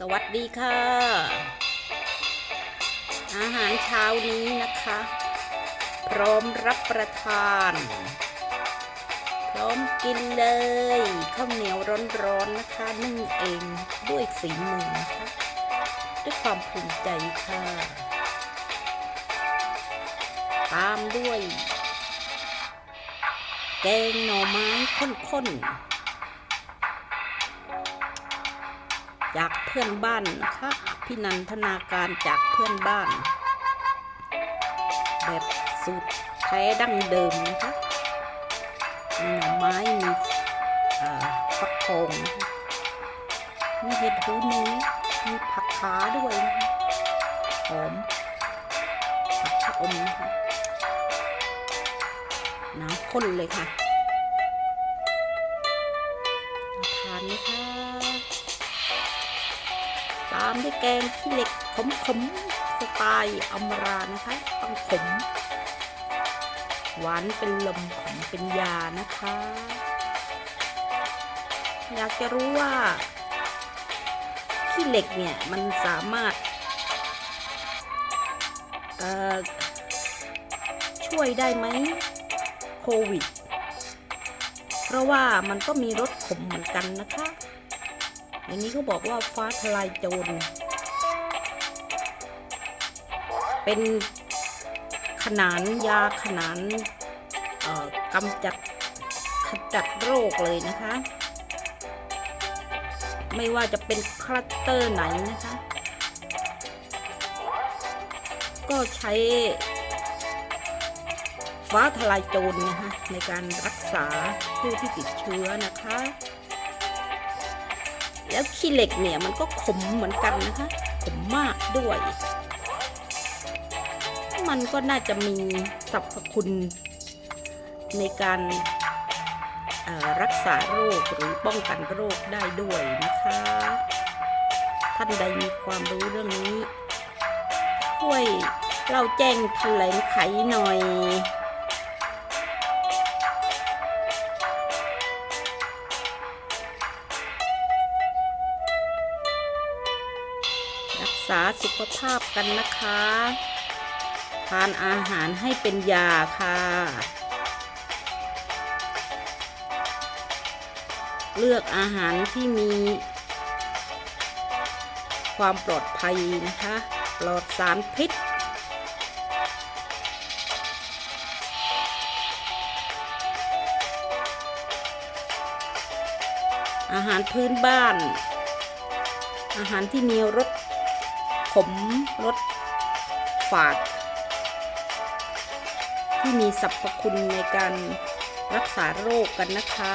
สวัสดีค่ะ อาหารเช้านี้นะคะ พร้อมรับประทาน พร้อมกินเลยข้าวเหนียวร้อนๆนะคะนึ่งเองด้วยฝีมือนะคะ ด้วยความภูมิใจค่ะ ตามด้วย แกงหน่อไม้ข้นๆ จากเพื่อนบ้านนะคะพี่นันทนาการจากเพื่อนบ้าน แบบสูตรแท้ดั้งเดิมนะคะมีหน่อไม้มีฟักทองนะคะมีเห็ดหูหนูมีผักขาด้วยนะคะหอมผักชะอมนะคะน้ำข้นเลยค่ะทานนะคะามด้วยแกงขี้เหล็กขมขมสไตล์อมรานะคะต้องขม หวานเป็นลมขมเป็นยานะคะ อยากจะรู้ว่าขี้เหล็กเนี่ยมันสามารถช่วยได้ไหมโควิด เพราะว่ามันก็มีรสขมเหมือนกันนะคะ อย่างนี้เขาบอกว่าฟ้าทลายโจร เป็นขนานยาขนานกำจัดขจัดโรคเลยนะคะ ไม่ว่าจะเป็นคลัสเตอร์ไหนนะคะ ก็ใช้ฟ้าทลายโจรนะคะในการรักษาผู้ที่ติดเชื้อนะคะ แล้วขี้เหล็กเนี่ยมันก็ขมเหมือนกันนะคะ ขมมากด้วย มันก็น่าจะมีสรรพคุณในการรักษาโรคหรือป้องกันโรคได้ด้วยนะคะ ท่านใดมีความรู้เรื่องนี้ช่วยเราแจ้งแถลงไขหน่อย ษาสุขภาพกันนะคะ ทานอาหารให้เป็นยาค่ะ เลือกอาหารที่มี ความปลอดภัยนะคะ ปลอดสารพิษอาหารพื้นบ้าน อาหารที่มีรส ผมรสฝาด ที่มีสรรพคุณในการรักษาโรคกันนะคะ